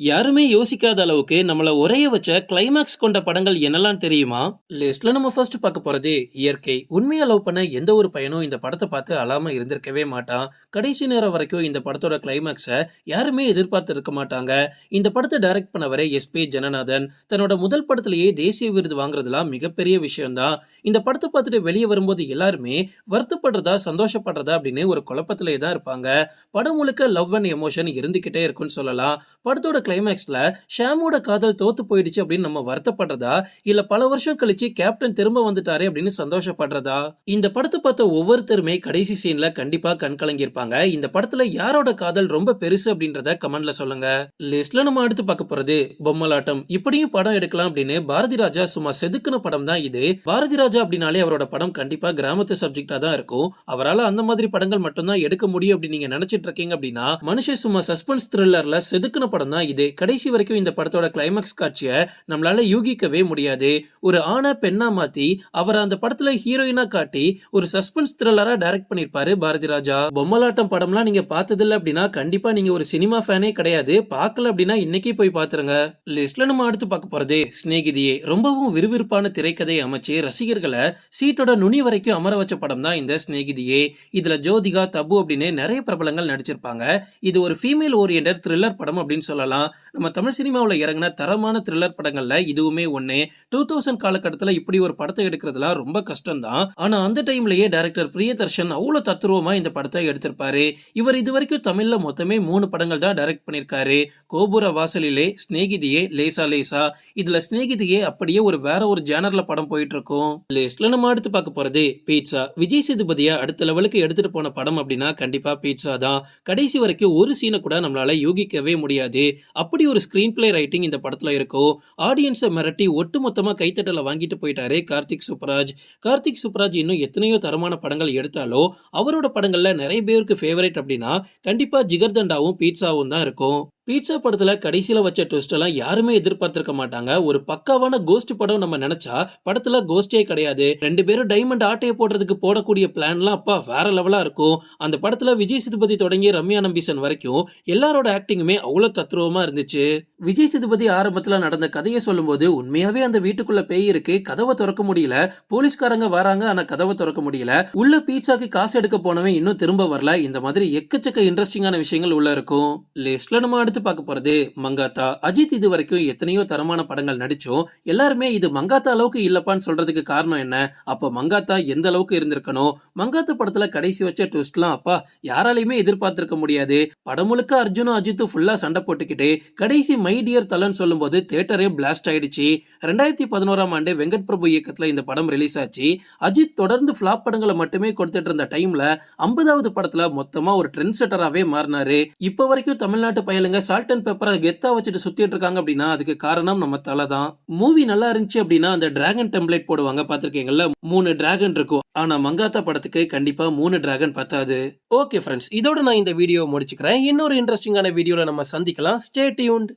யாருமே யோசிக்காத அளவுக்கு நம்மள உரைய வச்ச கிளைமாக்ஸ் கொண்ட படங்கள் என்னெல்லாம் தெரியுமா? லிஸ்ட்ல நம்ம ஃபர்ஸ்ட் பார்க்க போறது இயற்கை. உண்மையா லவ் பண்ண எந்த ஒரு பையனும் இந்த படத்தை பார்த்து அழாம இருந்திருக்கவே மாட்டான். கடைசி நேரம் வரைக்கும் இந்த படத்தோட கிளைமாக்ஸை யாருமே எதிர்பார்த்து இருக்க மாட்டாங்க. இந்த படத்தை டைரக்ட் பண்ணவரே எஸ் பி ஜனநாதன். தன்னோட முதல் படத்திலேயே தேசிய விருது வாங்குறதுலாம் மிகப்பெரிய விஷயம்தான். இந்த படத்தை பார்த்துட்டு வெளியே வரும்போது எல்லாருமே வருத்தப்படுறதா சந்தோஷப்படுறதா அப்படின்னு ஒரு குழப்பத்திலே தான் இருப்பாங்க. படம் முழுக்க லவ் அண்ட் எமோஷன் இருந்துகிட்டே இருக்கும்னு சொல்லலாம். படத்தோட கிளைமேக்ஸ்ல ஷாமோட காதல் தோத்து போயிடுச்சு அப்படின்னு நம்ம வருத்தப்படுறதா? இல்ல பல வருஷம் கழிச்சு கேப்டன் திரும்ப வந்துட்டாரு அப்படின்னு சந்தோஷப்படுறதா? இந்த படத்தை பார்த்த ஒவ்வொருத்தருமே கடைசி சீன்ல கண்டிப்பா கண் கலங்கியிருப்பாங்க. இந்த படத்துல யாரோட காதல் ரொம்ப பெருசு அப்படின்றத கமெண்ட்ல சொல்லுங்க. லிஸ்ட்ல நம்ம அடுத்து பார்க்க போறது பொம்மலாட்டம். இப்படியும் படம் எடுக்கலாம் அப்படின்னு பாரதி ராஜா சும்மா செதுக்குன படம் தான் இது. பாரதி ராஜா அப்படின்னாலே அவரோட படம் கண்டிப்பா கிராமத்து சப்ஜெக்டா தான் இருக்கும். அவரால் அந்த மாதிரி படங்கள் மட்டும்தான் எடுக்க முடியும் அப்படின்னு நீங்க நினைச்சிட்டு இருக்கீங்க அப்படின்னா மனுஷன் சும்மா சஸ்பென்ஸ் த்ரில்லர்ல செதுக்குன படம் தான் இது. கடைசி வரைக்கும் இந்த படத்தோட கிளைமாக்ஸ் காட்சியை நம்மளால யூகிக்கவே முடியாது. ஒரு ஆணை பெண்ணா மாத்தி அவரை அந்த படத்துல ஹீரோயினா காட்டி ஒரு சஸ்பென்ஸ் த்ரில்லரா டைரக்ட் பண்ணிருப்பாரு பாரதி ராஜா. பொம்மலாட்டம் படம்லாம் நீங்க பார்த்ததில்ல அப்படின்னா கண்டிப்பா நீங்க ஒரு சினிமா ஃபேனே கிடையாது. பார்க்கல அப்படின்னா இன்னைக்கு போய் பாத்துருங்க லிஸ்ட்ல நம்ம அடுத்து பார்க்க போறது சிநேகிதியே. ரொம்பவும் விறுவிறுப்பான திரைக்கதையை அமைச்சு ரசிகர்களை சீட்டோட நுனி வரைக்கும் அமர வச்ச படம் தான் இந்த சிநேகிதியே. இதுல ஜோதிகா தபு அப்படின்னு நிறைய பிரபலங்கள் நடிச்சிருப்பாங்க. இது ஒரு ஃபீமேல் ஓரியன்டர் த்ரில்லர் படம் அப்படின்னு சொல்லலாம். நம்ம தமிழ் சினிமாவில் இறங்கின தரமான த்ரில்லர் படங்கள்ல இதுவுமே ஒண்ணு. டூ தௌசண்ட் காலகட்டத்தில் இப்படி ஒரு படத்தை எடுக்கிறதுலாம் ரொம்ப கஷ்டம் தான் ஆனா அந்த டைம்லயே டேரக்டர் பிரியதர்ஷன் அவ்வளோ தத்துருவமாக இந்த படத்தை எடுத்திருப்பாரு. இவர் இது வரைக்கும் தமிழ்ல மொத்தமே மூணு படங்கள் தான் டைரக்ட் பண்ணிருக்காரு கோபுர வாசலிலே ஸ்நேகிதியே லேசா லேசா. இதுல ஸ்நேகிதியே அப்படியே ஒரு வேற ஒரு ஜேனர்ல படம் போயிட்டு இருக்கும் லிஸ்ட்ல நம்ம அடுத்து பார்க்க போறது பீட்சா விஜய் சேதுபதியா அடுத்த லெவலுக்கு எடுத்துட்டு போன படம் அப்படின்னா கண்டிப்பா பீட்சா தான். கடைசி வரைக்கும் ஒரு சீனை கூட நம்மளால யூகிக்கவே முடியாது. அப்படி ஒரு ஸ்க்ரீன் பிளே ரைட்டிங் இந்த படத்தில் இருக்கோ ஆடியன்ஸை மிரட்டி ஒட்டுமொத்தமாக கைத்தட்டலை வாங்கிட்டு போயிட்டாரு கார்த்திக் சுப்ராஜ். கார்த்திக் சுப்ராஜ் இன்னும் எத்தனையோ தரமான படங்கள் எடுத்தாலோ அவரோட படங்களில் நிறைய பேருக்கு ஃபேவரேட் அப்படின்னா கண்டிப்பாக ஜிகர்தண்டாவும் பீட்சாவும் தான் இருக்கும். பீட்சா படத்துல கடைசியில வச்ச ட்விஸ்ட் எல்லாம் யாருமே எதிர்பார்த்திருக்க மாட்டாங்க. ஒரு பக்காவான கோஸ்ட் படம் நம்ம நினைச்சா படத்துல கோஸ்டே கிடையாது. ரெண்டு பேரும் டைமண்ட் ஆட்டையை போடுறதுக்கு போடக்கூடிய பிளான்லாம் அப்பா வேற லெவலா இருக்கும். அந்த படத்துல விஜய் சேதுபதி தொடங்கி ரம்யா நம்பீசன் வரைக்கும் எல்லாரோட ஆக்டிங்குமே அவ்வளவு தத்ரூபமா இருந்துச்சு. விஜய் சேதுபதி ஆரம்பத்துல நடந்த கதையை சொல்லும்போது உண்மையாவே அந்த வீட்டுக்குள்ள பேய் இருக்கு கதவை திறக்க முடியல போலீஸ்காரங்க வராங்க ஆனா கதவை திறக்க முடியல. உள்ள பீட்சாக்கு காசு எடுக்க போனவன் இன்னும் திரும்ப வரல. இந்த மாதிரி எக்கச்சக்க இன்ட்ரெஸ்டிங்கான விஷயங்கள் உள்ள இருக்கும். லிஸ்ட்ல நம்ம அடுத்து அடுத்து பார்க்க போறது மங்காத்தா. அஜித் இது வரைக்கும் எத்தனையோ தரமான படங்கள் நடிச்சோம் எல்லாருமே இது மங்காத்தா அளவுக்கு இல்லப்பான்னு சொல்றதுக்கு காரணம் என்ன? அப்போ மங்காத்தா எந்த அளவுக்கு இருந்திருக்கணும்? மங்காத்தா படத்துல கடைசி வச்ச ட்விஸ்ட்லாம் அப்பா யாராலையுமே எதிர்பார்த்திருக்க முடியாது. படம் முழுக்க அர்ஜுனும் அஜித்தும் ஃபுல்லா சண்டை போட்டுக்கிட்டு கடைசி மை டியர் தலன் சொல்லும்போது தேட்டரே பிளாஸ்ட் ஆயிடுச்சு. ரெண்டாயிரத்தி பதினோராம் ஆண்டு வெங்கட் பிரபு இயக்கத்துல இந்த படம் ரிலீஸ் ஆச்சு. அஜித் தொடர்ந்து ஃபிளாப் படங்களை மட்டுமே கொடுத்துட்டு இருந்த டைம்ல ஐம்பதாவது படத்துல மொத்தமா ஒரு ட்ரெண்ட் செட்டராகவே மாறினாரு. இப்போ வரைக்கும் தமிழ்நாட்டு பயலுங்க சால்ட் அண்ட் பேப்பரை கெத்தா வச்சுட்டு சுத்திட்டு இருக்காங்க அப்படின்னா அதுக்கு காரணம் நம்ம தலை தான். மூவி நல்லா இருந்துச்சு அப்படின்னா அந்த டிராகன் டெம்ப்ளேட் போடுவாங்க பார்த்திருக்கீங்கல்ல? மூணு டிராகன் இருக்கும். ஆனா மங்காத்தா படத்துக்கு கண்டிப்பா மூணு டிராகன் பத்தாது. ஓகே ஃப்ரெண்ட்ஸ் இதோட நான் இந்த வீடியோ முடிச்சுக்கிறேன். இன்னொரு இன்ட்ரெஸ்டிங்கான வீடியோல நம்ம சந்திக்கலாம். Stay tuned